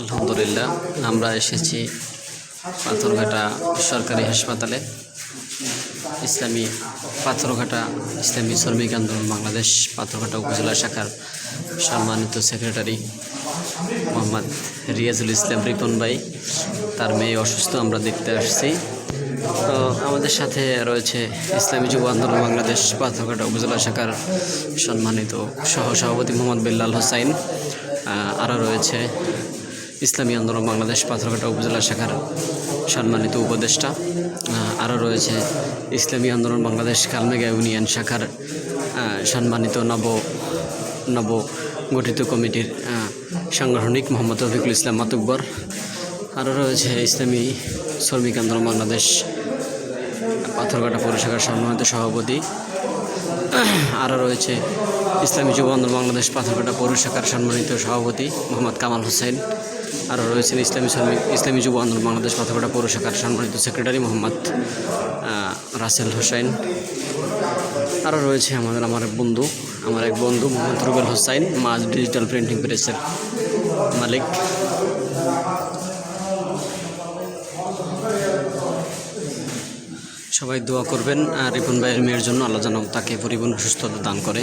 আলহামদুলিল্লাহ, আমরা এসেছি পাথরঘাটা সরকারি হাসপাতালে। ইসলামী পাথরঘাটা, ইসলামী শ্রমিক আন্দোলন বাংলাদেশ পাথরঘাটা উপজেলা শাখার সম্মানিত সেক্রেটারি মোহাম্মদ রিয়াজুল ইসলাম রিপন ভাই, তার মেয়ে অসুস্থ, আমরা দেখতে আসছি। তো আমাদের সাথে রয়েছে ইসলামী যুব আন্দোলন বাংলাদেশ পাথরঘাটা উপজেলা শাখার সম্মানিত সহ সভাপতি মোহাম্মদ বিল্লাল হোসাইন। আরও রয়েছে ইসলামী আন্দোলন বাংলাদেশ পাথরঘাটা উপজেলা শাখার সম্মানিত উপদেষ্টা আরও রয়েছে ইসলামী আন্দোলন বাংলাদেশ কালমেগা ইউনিয়ন শাখার সম্মানিত নব নব গঠিত কমিটির সাংগঠনিক মোহাম্মদ রফিকুল ইসলাম মাতুব্বর, আরও রয়েছে ইসলামী শ্রমিক আন্দোলন বাংলাদেশ পাথরঘাটা পৌরশাখার সম্মানিত সভাপতি আরও রয়েছে ইসলামী যুব আন্দোলন বাংলাদেশ পাথরঘাটা পৌর শাখার সম্মানিত সভাপতি মোহাম্মদ কামাল হোসেন। আরও রয়েছেন ইসলামী শ্রমিক, ইসলামী যুব আন্দোলন বাংলাদেশ পাথরঘাটা পৌর শাখার সম্মানিত সেক্রেটারি মোহাম্মদ রাসেল হোসেন। আরও রয়েছে আমাদের, আমার এক বন্ধু, আমার এক বন্ধু মোহাম্মদ রুবেল হোসাইন মাজ ডিজিটাল প্রিন্টিং প্রেসের মালিক। সবাই দোয়া করবেন। আর রিপন ভাইয়ের মেয়ের জন্য আল্লাহ যেন তাকে পরিপূর্ণ সুস্থতা দান করে।